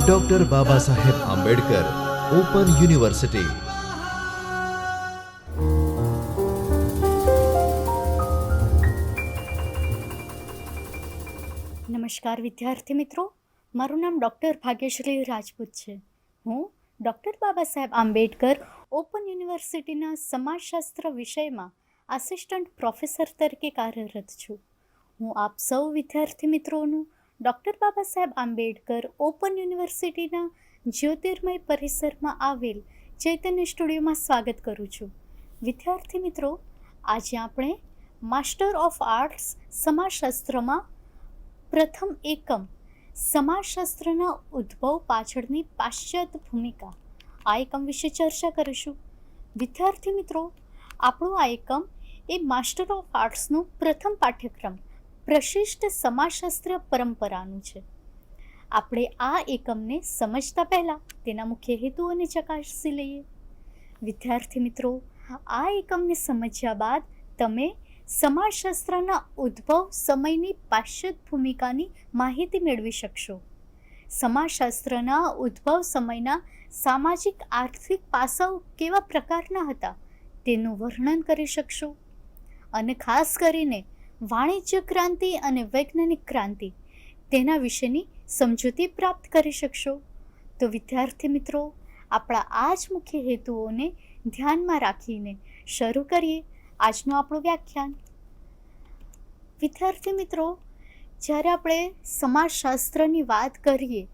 Doctor Baba Saheb Ambedkar open university નમસ્કાર વિદ્યાર્થી મિત્રો. મારું નામ ડૉક્ટર ભાગ્યશ્રી રાજપૂત છે. હું ડૉક્ટર બાબા સાહેબ આંબેડકર ઓપન યુનિવર્સિટીના સમાજશાસ્ત્ર વિષયમાં આસિસ્ટન્ટ પ્રોફેસર તરીકે કાર્યરત છું. હું આપ સૌ વિદ્યાર્થી મિત્રોનું ડૉક્ટર બાબા સાહેબ આંબેડકર ઓપન યુનિવર્સિટીના જ્યોતિર્મય પરિસરમાં આવેલ ચૈતન્ય સ્ટુડિયોમાં સ્વાગત કરું છું. વિદ્યાર્થી મિત્રો, આજે આપણે માસ્ટર ઓફ આર્ટ્સ સમાજશાસ્ત્રમાં પ્રથમ એકમ સમાજશાસ્ત્રના ઉદ્ભવ પાછળની પાશ્ચાત્ય ભૂમિકા, આ એકમ વિશે ચર્ચા કરીશું. વિદ્યાર્થી મિત્રો, આપણો આ એકમ એ માસ્ટર ઓફ આર્ટ્સનું પ્રથમ પાઠ્યક્રમ પ્રશિષ્ટ સમાજશાસ્ત્ર પરંપરાનું છે. આપણે આ એકમને સમજતા પહેલાં તેના મુખ્ય હેતુઓને ચકાસી લઈએ. વિદ્યાર્થી મિત્રો, આ એકમને સમજ્યા બાદ તમે સમાજશાસ્ત્રના ઉદ્ભવ સમયની પાશ્ચત ભૂમિકાની માહિતી મેળવી શકશો. સમાજશાસ્ત્રના ઉદ્ભવ સમયના સામાજિક આર્થિક પાસાઓ કેવા પ્રકારના હતા તેનું વર્ણન કરી શકશો. અને ખાસ કરીને વાણિજ્ય ક્રાંતિ અને વૈજ્ઞાનિક ક્રાંતિ તેના વિશેની સમજૂતી પ્રાપ્ત કરી શકશો. તો વિદ્યાર્થી મિત્રો, આપણા આ જ મુખ્ય હેતુઓને ધ્યાનમાં રાખીને શરૂ કરીએ આજનું આપણું વ્યાખ્યાન. વિદ્યાર્થી મિત્રો, જ્યારે આપણે સમાજશાસ્ત્રની વાત કરીએ,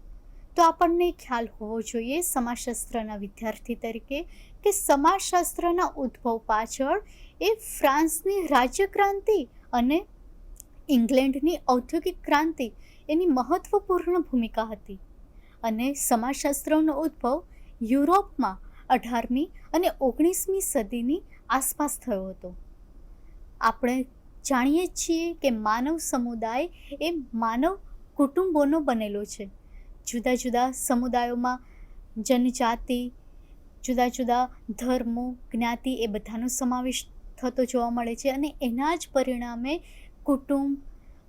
તો આપણને ખ્યાલ હોવો જોઈએ સમાજશાસ્ત્રના વિદ્યાર્થી તરીકે કે સમાજશાસ્ત્રના ઉદ્ભવ પાછળ એ ફ્રાન્સની રાજ્યક્રાંતિ અને ઇંગ્લેન્ડની ઔદ્યોગિક ક્રાંતિ એની મહત્વપૂર્ણ ભૂમિકા હતી. અને સમાજશાસ્ત્રનો ઉદ્ભવ યુરોપમાં અઢારમી અને ઓગણીસમી સદીની આસપાસ થયો હતો. આપણે જાણીએ છીએ કે માનવ સમુદાય એ માનવ કુટુંબોનો બનેલો છે. જુદા જુદા સમુદાયોમાં જનજાતિ, જુદા જુદા ધર્મો, જ્ઞાતિ એ બધાનો સમાવેશ થતો જોવા મળે છે અને એના જ પરિણામે કુટુંબ,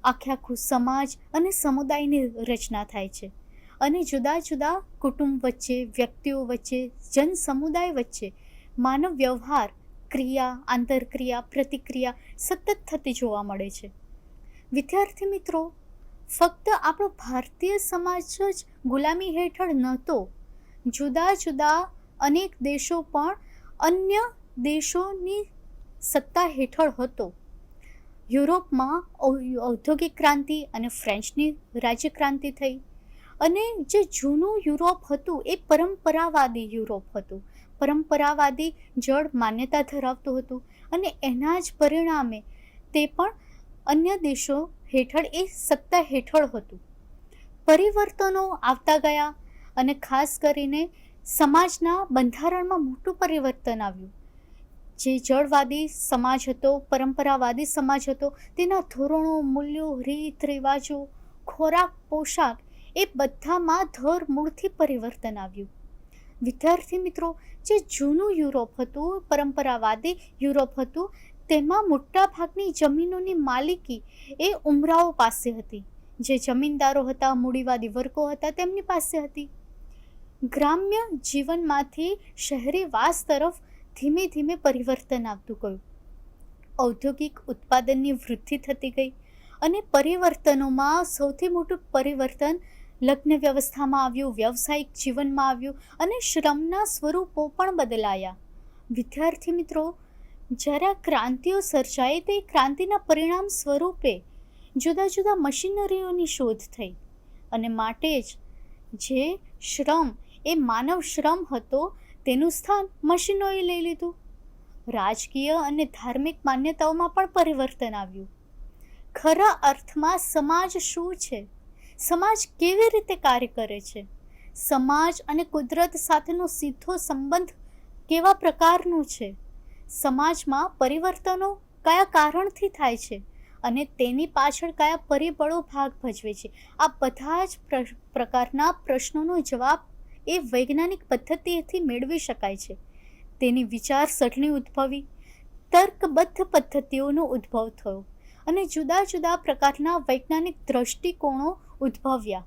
આખે આખું સમાજ અને સમુદાયની રચના થાય છે. અને જુદા જુદા કુટુંબ વચ્ચે, વ્યક્તિઓ વચ્ચે જન સમુદાય વચ્ચે માનવ વ્યવહાર, ક્રિયા, આંતરક્રિયા, પ્રતિક્રિયા સતત થતી જોવા મળે છે. વિદ્યાર્થી મિત્રો, ફક્ત આપણો ભારતીય સમાજ જ ગુલામી હેઠળ નહોતો. જુદા જુદા અનેક દેશો પણ અન્ય દેશોની સત્તા હેઠળ હતો. યુરોપમાં ઔદ્યોગિક ક્રાંતિ અને ફ્રેન્ચની રાજ્યક્રાંતિ થઈ. અને જે જૂનું યુરોપ હતું એ પરંપરાવાદી યુરોપ હતું. પરંપરાવાદી જળ માન્યતા ધરાવતું હતું અને એના જ પરિણામે તે પણ અન્ય દેશો હેઠળ એ સત્તા હેઠળ હતું. પરિવર્તનો આવતા ગયા અને ખાસ કરીને સમાજના બંધારણમાં મોટું પરિવર્તન આવ્યું. જે જળવાદી સમાજ હતો, પરંપરાવાદી સમાજ હતો, તેના ધોરણો, મૂલ્યો, રીત, રિવાજો, ખોરાક, પોશાક એ બધામાં ધર મૂળથી પરિવર્તન આવ્યું. વિદ્યાર્થી મિત્રો, જે જૂનું યુરોપ હતું, પરંપરાવાદી યુરોપ હતું, તેમાં મોટાભાગની જમીનોની માલિકી એ ઉમરાઓ પાસે હતી. જે જમીનદારો હતા, મૂડીવાદી વર્ગો હતા, તેમની પાસે હતી. ગ્રામ્ય જીવનમાંથી શહેરી વાસ તરફ ધીમે ધીમે પરિવર્તન આવતું ગયું. ઔદ્યોગિક ઉત્પાદનની વૃદ્ધિ થતી ગઈ અને પરિવર્તનોમાં સૌથી મોટું પરિવર્તન લગ્ન વ્યવસ્થામાં આવ્યું, વ્યવસાયિક જીવનમાં આવ્યું અને શ્રમના સ્વરૂપો પણ બદલાયા. વિદ્યાર્થી મિત્રો, જ્યારે આ ક્રાંતિઓ સર્જાઈ તે ક્રાંતિના પરિણામ સ્વરૂપે જુદા જુદા મશીનરીઓની શોધ થઈ અને માટે જ જે શ્રમ, એ માનવ શ્રમ હતો તેનું સ્થાન મશીનોએ લઈ લીધું. રાજકીય અને ધાર્મિક માન્યતાઓમાં પણ પરિવર્તન આવ્યું. ખરા અર્થમાં સમાજ શું છે? સમાજ કેવી રીતે કાર્ય કરે છે? સમાજ અને કુદરત સાથેનો સીધો સંબંધ કેવા પ્રકારનું છે? સમાજમાં પરિવર્તનો કયા કારણથી થાય છે અને તેની પાછળ કયા પરિબળો ભાગ ભજવે છે? આ બધા જ પ્ર- પ્રકારના પ્રશ્નોનો જવાબ એ વૈજ્ઞાનિક પદ્ધતિથી મેળવી શકાય છે. તેની વિચારસરણી ઉદ્ભવી, તર્કબદ્ધ પદ્ધતિઓનો ઉદ્ભવ થયો અને જુદા જુદા પ્રકારના વૈજ્ઞાનિક દ્રષ્ટિકોણો ઉદ્ભવ્યા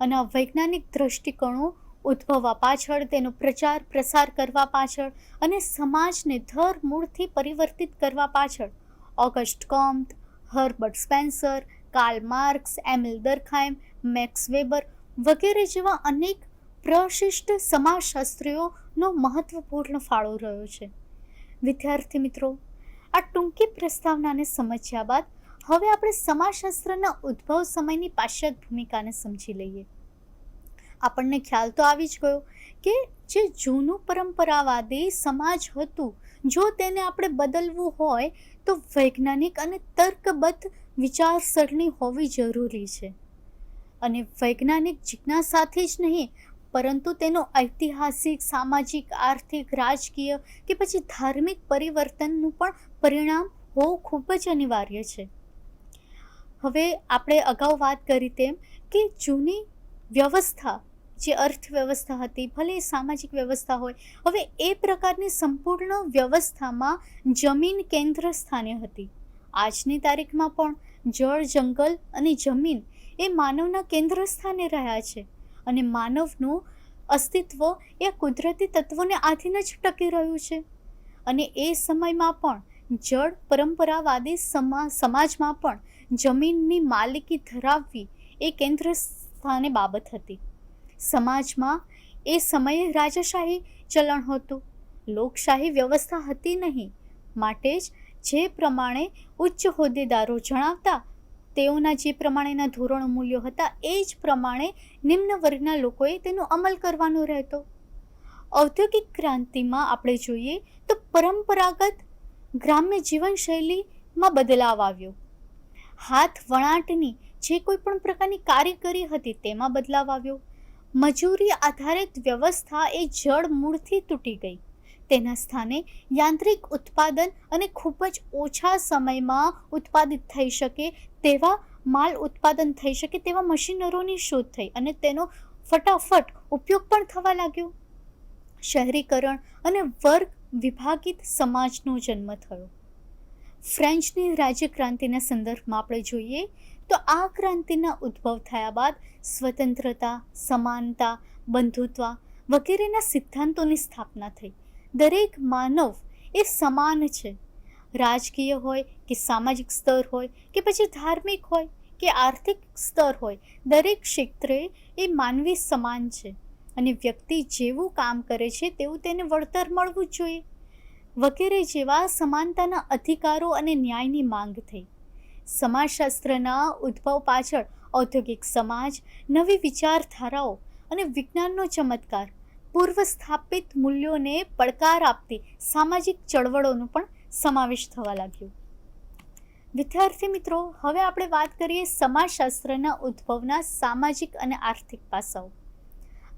અને આ વૈજ્ઞાનિક દ્રષ્ટિકોણો ઉદ્ભવવા પાછળ, તેનો પ્રચાર પ્રસાર કરવા પાછળ અને સમાજને ધર મૂળથી પરિવર્તિત કરવા પાછળ, Auguste Comte, Herbert Spencer, Karl Marx, Emile Durkheim, Max Weber વગેરે જેવા અનેક પ્રશિષ્ટ સમાજશાસ્ત્રીઓનો મહત્વપૂર્ણ ફાળો રહ્યો છે. વિદ્યાર્થી મિત્રો, આ ટૂંકી પ્રસ્તાવનાને સમજ્યા બાદ હવે આપણે સમાજશાસ્ત્રના ઉદ્ભવ સમયની પાશ્ચાત ભૂમિકાને સમજી લઈએ. આપણને ખ્યાલ તો આવી જ ગયો કે જે જૂનું પરંપરાવાદી સમાજ હતું, જો તેને આપણે બદલવું હોય તો વૈજ્ઞાનિક અને તર્કબદ્ધ વિચારસરણી હોવી જરૂરી છે. અને વૈજ્ઞાનિક જિજ્ઞાસાથી જ નહીં પરંતુ તેનો ઐતિહાસિક, સામાજિક, આર્થિક, રાજકીય કે પછી ધાર્મિક પરિવર્તનનું પણ પરિણામ હોવું ખૂબ જ અનિવાર્ય છે. હવે આપણે અગાઉ વાત કરી તેમ કે જૂની વ્યવસ્થા, જે અર્થવ્યવસ્થા હતી, ભલે સામાજિક વ્યવસ્થા હોય, હવે એ પ્રકારની સંપૂર્ણ વ્યવસ્થામાં જમીન કેન્દ્ર સ્થાને હતી. આજની તારીખમાં પણ જળ, જંગલ અને જમીન એ માનવના કેન્દ્ર સ્થાને રહ્યા છે. અને માનવનું અસ્તિત્વ એ કુદરતી તત્વોને આધીન જ ટકી રહ્યું છે. અને એ સમયમાં પણ જળ પરંપરાવાદી સમા, સમાજમાં પણ જમીનની માલિકી ધરાવવી એ કેન્દ્ર સ્થાને બાબત હતી. સમાજમાં એ સમયે રાજાશાહી ચલણ હતું. લોકશાહી વ્યવસ્થા હતી નહીં. માટે જ જે પ્રમાણે ઉચ્ચ હોદ્દેદારો જણાવતા તેઓના જે પ્રમાણેના ધોરણો મૂલ્યો હતા, એ જ પ્રમાણે નિમ્ન વર્ગના લોકોએ તેનો અમલ કરવાનો રહેતો. ઔદ્યોગિક ક્રાંતિમાં આપણે જોઈએ તો પરંપરાગત ગ્રામ્ય જીવનશૈલીમાં બદલાવ આવ્યો. હાથ વણાટની જે કોઈ પણ પ્રકારની કારીગરી હતી તેમાં બદલાવ આવ્યો. મજૂરી આધારિત વ્યવસ્થા એ જળ મૂળથી તૂટી ગઈ. તેના સ્થાને યાંત્રિક ઉત્પાદન અને ખૂબ જ ઓછા સમયમાં ઉત્પાદિત થઈ શકે તેવા માલ ઉત્પાદન થઈ શકે તેવા મશીનરોની શોધ થઈ અને તેનો ફટાફટ ઉપયોગ પણ થવા લાગ્યો. શહેરીકરણ અને વર્ગ વિભાગિત સમાજનો જન્મ થયો. ફ્રેન્ચની રાજ્ય ક્રાંતિના સંદર્ભમાં આપણે જોઈએ તો આ ક્રાંતિના ઉદ્ભવ થયા બાદ સ્વતંત્રતા, સમાનતા, બંધુત્વ વગેરેના સિદ્ધાંતોની સ્થાપના થઈ. દરેક માનવ એ સમાન છે. રાજકીય હોય કે સામાજિક સ્તર હોય કે પછી ધાર્મિક હોય કે આર્થિક સ્તર હોય, દરેક ક્ષેત્રે એ માનવી સમાન છે અને વ્યક્તિ જેવું કામ કરે છે તેવું તેને વળતર મળવું જોઈએ. વગેરે જેવા સમાનતાના અધિકારો અને ન્યાયની માંગ થઈ. સમાજશાસ્ત્રના ઉદ્ભવ પાછળ ઔદ્યોગિક સમાજ, નવી વિચારધારાઓ અને વિજ્ઞાનનો ચમત્કાર પૂર્વ સ્થાપિત મૂલ્યોને પડકાર આપતી સામાજિક ચળવળોનો પણ સમાવેશ થવા લાગ્યો. વિદ્યાર્થી મિત્રો, હવે આપણે વાત કરીએ સમાજશાસ્ત્રના ઉદ્ભવના સામાજિક અને આર્થિક પાસાઓ.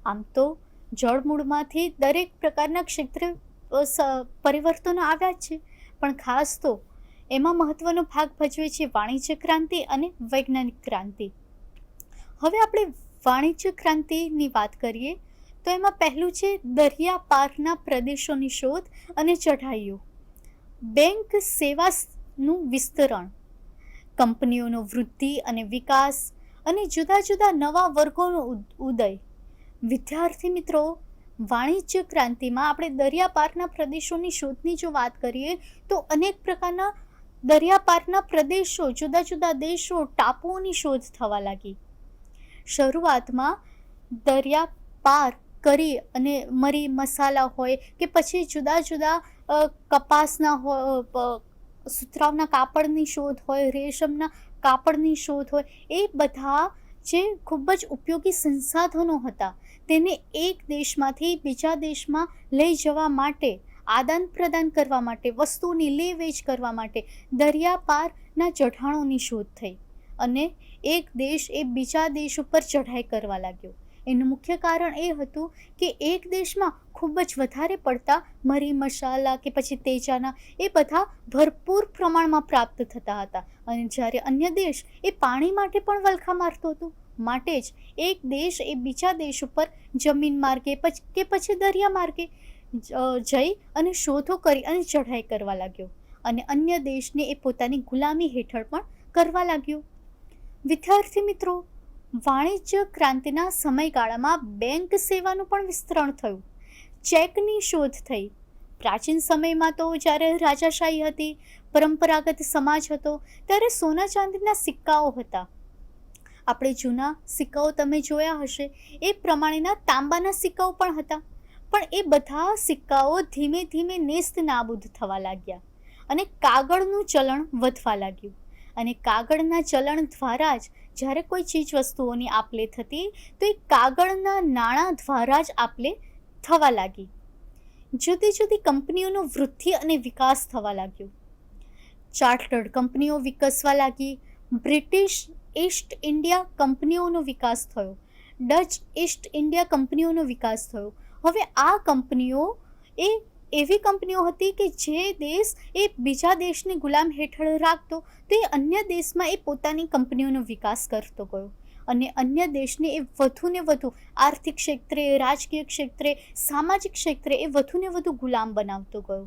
આમ તો જળમૂળમાંથી દરેક પ્રકારના ક્ષેત્રે પરિવર્તનો આવ્યા છે. પણ ખાસ તો એમાં મહત્વનો ભાગ ભજવે છે વાણિજ્ય ક્રાંતિ અને વૈજ્ઞાનિક ક્રાંતિ. હવે આપણે વાણિજ્ય ક્રાંતિની વાત કરીએ તો એમાં પહેલું છે દરિયા પારના પ્રદેશોની શોધ અને ચઢાઈઓ. બેંક સેવાનું વિસ્તરણ. કંપનીઓનો વૃદ્ધિ અને વિકાસ અને જુદા જુદા નવા વર્ગોનો ઉદય. વિદ્યાર્થી મિત્રો, વાણિજ્ય ક્રાંતિમાં આપણે દરિયા પારના પ્રદેશોની શોધની જો વાત કરીએ, તો અનેક પ્રકારના દરિયાપારના પ્રદેશો, જુદા જુદા દેશો, ટાપુઓની શોધ થવા લાગી. શરૂઆતમાં દરિયા પાર કરી અને મરી મસાલા હોય કે પછી જુદા જુદા કપાસના સુતરાવના કાપડની શોધ હોય, રેશમના કાપડની શોધ હોય, એ બધા જે ખૂબ જ ઉપયોગી સંસાધનો હતા, તેને એક દેશમાંથી બીજા દેશમાં લઈ જવા માટે, આદાન પ્રદાન કરવા માટે વસ્તુની લે વેચ કરવા માટે દરિયા પારના ચઢાણોની શોધ થઈ. અને એક દેશ એ બીજા દેશ ઉપર ચઢાઈ કરવા લાગ્યો. એનું મુખ્ય કારણ એ હતું કે એક દેશમાં ખૂબ જ વધારે પડતા મરી, મસાલા કે પછી તેજાના એ બધા ભરપૂર પ્રમાણમાં પ્રાપ્ત થતા હતા. અને જ્યારે અન્ય દેશ એ પાણી માટે પણ વલખા મારતો હતો, માટે જ એક દેશ એ બીજા દેશ ઉપર જમીન માર્ગે પછી, કે પછી દરિયા માર્ગે જઈ અને શોધો કરી અને ચઢાઈ કરવા લાગ્યો. અને અન્ય દેશને એ પોતાની ગુલામી હેઠળ પણ કરવા લાગ્યો. વિદ્યાર્થી મિત્રો વાણિજ્ય ક્રાંતિના સમયગાળામાં બેંક સેવાનું પણ વિસ્તરણ થયું. ચેકની શોધ થઈ. પ્રાચીન સમયમાં તો જ્યારે રાજાશાહી હતી, પરંપરાગત સમાજ હતો, ત્યારે સોના ચાંદીના સિક્કાઓ હતા. આપણે જૂના સિક્કાઓ તમે જોયા હશે, એ પ્રમાણેના તાંબાના સિક્કાઓ પણ હતા. પણ એ બધા સિક્કાઓ ધીમે ધીમે નેસ્ત નાબૂદ થવા લાગ્યા અને કાગળનું ચલણ વધવા લાગ્યું. અને કાગળના ચલણ દ્વારા જ જ્યારે કોઈ ચીજ વસ્તુઓની આપલે થતી, તો એ કાગળના નાણાં દ્વારા જ આપલે થવા લાગી. જુદી જુદી કંપનીઓનો વૃદ્ધિ અને વિકાસ થવા લાગ્યો. ચાર્ટર્ડ કંપનીઓ વિકસવા લાગી. બ્રિટિશ ઈસ્ટ ઇન્ડિયા કંપનીઓનો વિકાસ થયો. ડચ ઈસ્ટ ઇન્ડિયા કંપનીઓનો વિકાસ થયો. હવે આ કંપનીઓ એ એવી કંપનીઓ હતી કે જે દેશ એ બીજા દેશને ગુલામ હેઠળ રાખતો, તો એ અન્ય દેશમાં એ પોતાની કંપનીઓનો વિકાસ કરતો ગયો. અને અન્ય દેશને એ વધુને વધુ આર્થિક ક્ષેત્રે, રાજકીય ક્ષેત્રે, સામાજિક ક્ષેત્રે એ વધુને વધુ ગુલામ બનાવતો ગયો.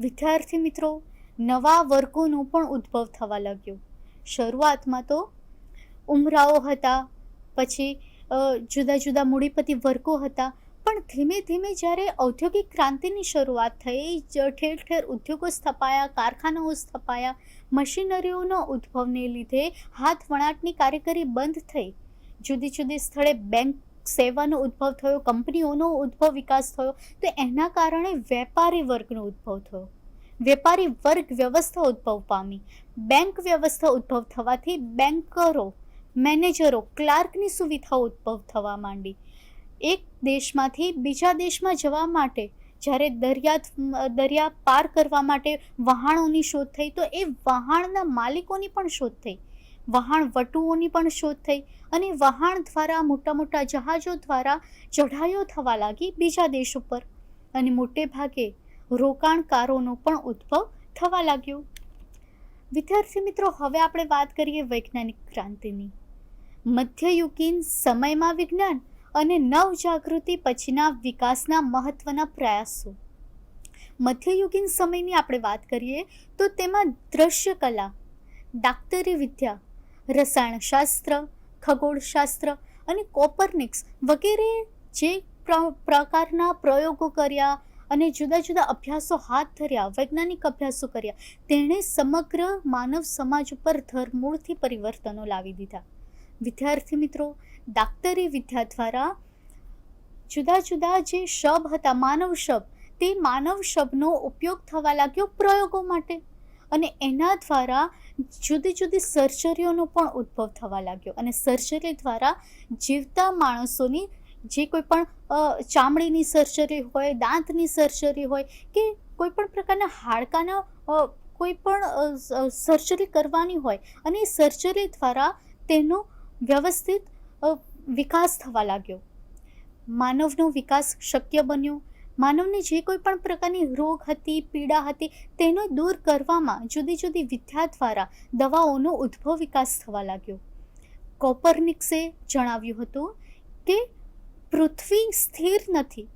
વિદ્યાર્થી મિત્રો, નવા વર્ગોનો પણ ઉદ્ભવ થવા લાગ્યો. શરૂઆતમાં તો ઉમરાઓ હતા, પછી જુદા જુદા મૂડીપતિ વર્ગો હતા પણ ધીમે ધીમે જ્યારે ઔદ્યોગિક ક્રાંતિની શરૂઆત થઈ ઠેર ઠેર ઉદ્યોગો સ્થપાયા, કારખાનાઓ સ્થપાયા, મશીનરીઓનો ઉદ્ભવને લીધે હાથ વણાટની કારીગરી બંધ થઈ. જુદી જુદી સ્થળે બેંક સેવાનો ઉદ્ભવ થયો, કંપનીઓનો ઉદ્ભવ વિકાસ થયો, તો એના કારણે વેપારી વર્ગનો ઉદ્ભવ થયો. વેપારી વર્ગ વ્યવસ્થા ઉદ્ભવ પામી. બેંક વ્યવસ્થા ઉદ્ભવ થવાથી બેન્કરો મેનેજરો, ક્લાર્કની સુવિધાઓ ઉદ્ભવ થવા માંડી. એક દેશમાંથી બીજા દેશમાં જવા માટે, જ્યારે દરિયા દરિયા પાર કરવા માટે વહાણોની શોધ થઈ, તો એ વહાણના માલિકોની પણ શોધ થઈ. વહાણ વટુઓની પણ શોધ થઈ અને વહાણ દ્વારા મોટા મોટા જહાજો દ્વારા ચઢાઈઓ થવા લાગી બીજા દેશ ઉપર. અને મોટે ભાગે રોકાણકારોનો પણ ઉદ્ભવ થવા લાગ્યો. વિદ્યાર્થી મિત્રો, હવે આપણે વાત કરીએ વૈજ્ઞાનિક ક્રાંતિની. મધ્યયુગીન સમયમાં વિજ્ઞાન અને નવજાગૃતિ પછીના વિકાસના મહત્વના પ્રયાસો. મધ્યયુગીન સમયની આપણે વાત કરીએ તો તેમાં દ્રશ્ય કલા ડાક્ટરી વિદ્યા, રસાયણશાસ્ત્ર, ખગોળશાસ્ત્ર અને કોપરનિક્સ વગેરે જે પ્ર- પ્રકારના પ્રયોગો કર્યા અને જુદા જુદા અભ્યાસો હાથ ધર્યા, વૈજ્ઞાનિક અભ્યાસો કર્યા, તેણે સમગ્ર માનવ સમાજ ઉપર ધરમૂળથી પરિવર્તનો લાવી દીધા. વિદ્યાર્થી મિત્રો ડાક્ટરી વિદ્યા દ્વારા જુદા જુદા જે શબ હતા, માનવ શબ, તે માનવ શબનો ઉપયોગ થવા લાગ્યો પ્રયોગો માટે. અને એના દ્વારા જુદી જુદી સર્જરીઓનો પણ ઉદ્ભવ થવા લાગ્યો. અને સર્જરી દ્વારા જીવતા માણસોની જે કોઈ પણ ચામડીની સર્જરી હોય, દાંતની સર્જરી હોય કે કોઈ પણ પ્રકારના હાડકાના કોઈ પણ સર્જરી કરવાની હોય અને એ સર્જરી દ્વારા તેનો વ્યવસ્થિત વિકાસ થવા લાગ્યો. માનવનો વિકાસ શક્ય બન્યો. માનવને જે કોઈ પણ પ્રકારની રોગ હતી, પીડા હતી, તેનો દૂર કરવામાં જુદી જુદી વિદ્યા દ્વારા દવાઓનો ઉદ્ભવ વિકાસ થવા લાગ્યો. કોપરનિક્સે જણાવ્યું હતું કે, પૃથ્વી સ્થિર નથી,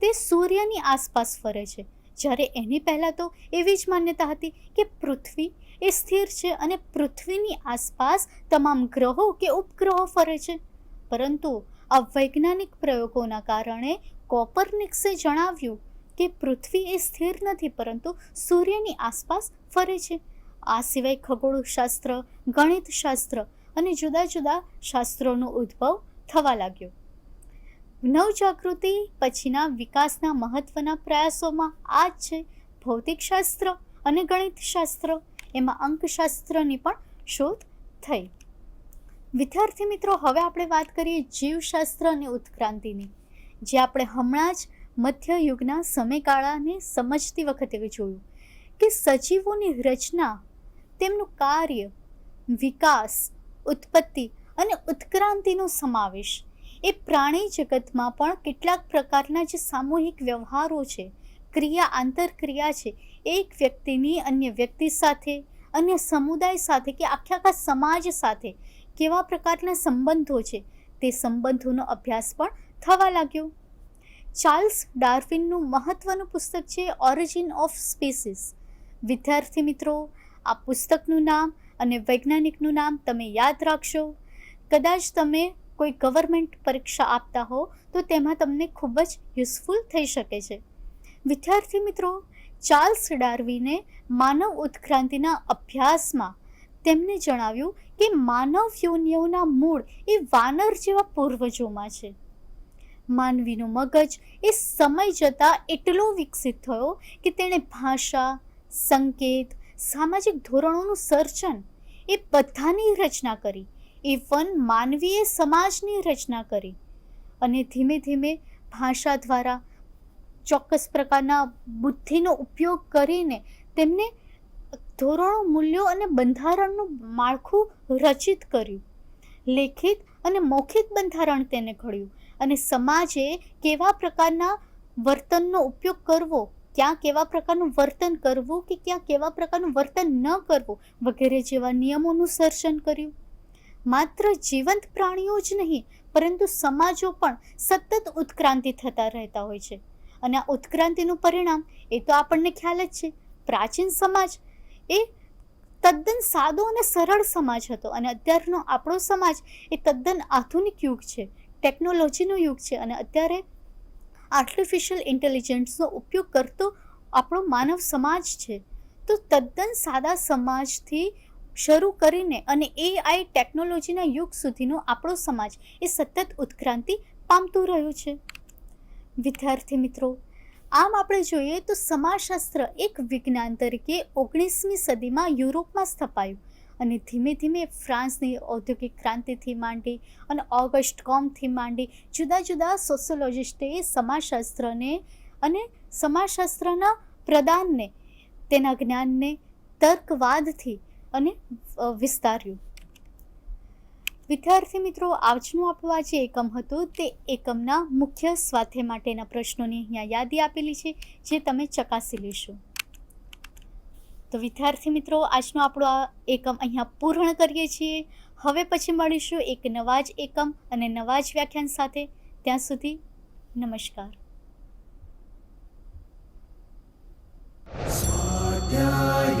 તે સૂર્યની આસપાસ ફરે છે. જ્યારે એની પહેલાં તો એવી જ માન્યતા હતી કે પૃથ્વી એ સ્થિર છે અને પૃથ્વીની આસપાસ તમામ ગ્રહો કે ઉપગ્રહો ફરે છે. પરંતુ આ વૈજ્ઞાનિક પ્રયોગોના કારણે કોપરનિક્સે જણાવ્યું કે પૃથ્વી એ સ્થિર નથી, પરંતુ સૂર્યની આસપાસ ફરે છે. આ સિવાય ખગોળશાસ્ત્ર, ગણિતશાસ્ત્ર અને જુદા જુદા શાસ્ત્રોનો ઉદ્ભવ થવા લાગ્યો. નવજાગૃતિ પછીના વિકાસના મહત્વના પ્રયાસોમાં આ જ છે. ભૌતિકશાસ્ત્ર અને ગણિતશાસ્ત્ર એમાં અંકશાસ્ત્રની પણ શોધ થઈ. વિદ્યાર્થી મિત્રો, હવે આપણે વાત કરીએ જીવશાસ્ત્ર અને ઉત્ક્રાંતિની. જે આપણે હમણાં જ મધ્યયુગના સમયગાળાને સમજતી વખતે જોયું કે સજીવોની રચના, તેમનું કાર્ય, વિકાસ, ઉત્પત્તિ અને ઉત્ક્રાંતિનો સમાવેશ એ પ્રાણી જગતમાં પણ કેટલાક પ્રકારના જે સામૂહિક વ્યવહારો છે ક્રિયા આંતરક્રિયા છે. એક વ્યક્તિની અન્ય વ્યક્તિ સાથે, અન્ય સમુદાય સાથે કે આખા આખા સમાજ સાથે કેવા પ્રકારના સંબંધો છે તે સંબંધોનો અભ્યાસ પણ થવા લાગ્યો. ચાર્લ્સ ડાર્વિનનું મહત્વનું પુસ્તક છે ઓરિજિન ઓફ સ્પીસીસ. વિદ્યાર્થી મિત્રો, આ પુસ્તકનું નામ અને વૈજ્ઞાનિકનું નામ તમે યાદ રાખશો. કદાચ તમે કોઈ ગવર્મેન્ટ પરીક્ષા આપતા હો તો તેમાં તમને ખૂબ જ યુઝફુલ થઈ શકે છે. વિદ્યાર્થી મિત્રો, ચાર્લ્સ ડાર્વિને માનવ ઉત્ક્રાંતિના અભ્યાસમાં તેમણે જણાવ્યું કે માનવ યોનિઓના મૂળ એ વાનર જેવા પૂર્વજોમાં છે. માનવીનું મગજ એ સમય જતાં એટલો વિકસિત થયો કે તેણે ભાષા, સંકેત, સામાજિક ધોરણોનું સર્જન એ બધાની રચના કરી. એ વન માનવીએ સમાજની રચના કરી. અને ધીમે ધીમે ભાષા દ્વારા ચોક્કસ પ્રકારના બુદ્ધિનો ઉપયોગ કરીને તેમને ધોરણો, મૂલ્યો અને બંધારણનું માળખું રચિત કર્યું. લેખિત અને મૌખિક બંધારણ તેને ઘડ્યું અને સમાજે કેવા પ્રકારના વર્તનનો ઉપયોગ કરવો, ક્યાં કેવા પ્રકારનું વર્તન કરવું કે ક્યાં કેવા પ્રકારનું વર્તન ન કરવું વગેરે જેવા નિયમોનું સર્જન કર્યું. માત્ર જીવંત પ્રાણીઓ જ નહીં, પરંતુ સમાજો પણ સતત ઉત્ક્રાંતિ થતા રહેતા હોય છે. અને આ ઉત્ક્રાંતિનું પરિણામ એ તો આપણને ખ્યાલ જ છે. પ્રાચીન સમાજ એ તદ્દન સાદો અને સરળ સમાજ હતો અને અત્યારનો આપણો સમાજ એ તદ્દન આધુનિક યુગ છે. ટેકનોલોજીનો યુગ છે અને અત્યારે આર્ટિફિશિયલ ઇન્ટેલિજન્સનો ઉપયોગ કરતો આપણો માનવ સમાજ છે. તો તદ્દન સાદા સમાજથી શરૂ કરીને અને એઆઈ ટેકનોલોજીના યુગ સુધીનો આપણો સમાજ એ સતત ઉત્ક્રાંતિ પામતું રહ્યું છે. વિદ્યાર્થી મિત્રો, આમ આપણે જોઈએ તો સમાજશાસ્ત્ર એક વિજ્ઞાન તરીકે ઓગણીસમી સદીમાં યુરોપમાં સ્થપાયું અને ધીમે ધીમે ફ્રાન્સની ઔદ્યોગિક ક્રાંતિથી માંડી અને ઓગસ્ટ કોમથી માંડી જુદા જુદા સોશિયોલોજિસ્ટે સમાજશાસ્ત્રને અને સમાજશાસ્ત્રના પ્રદાનને તેના જ્ઞાનને તર્કવાદથી અને વિસ્તાર્યું. વિદ્યાર્થી મિત્રો, આજનું આપણું આ જે એકમ હતું. તે એકમના મુખ્ય સ્વાધ્યાય માટેના પ્રશ્નોની અહીંયા યાદી આપેલી છે, જે તમે ચકાસી લેશો. તો વિદ્યાર્થી મિત્રો, આજનો આપણો આ એકમ અહીંયા પૂર્ણ કરીએ છીએ. હવે પછી મળીશું એક નવા જ એકમ અને નવા જ વ્યાખ્યાન સાથે. ત્યાં સુધી નમસ્કાર. સ્વાધ્યાય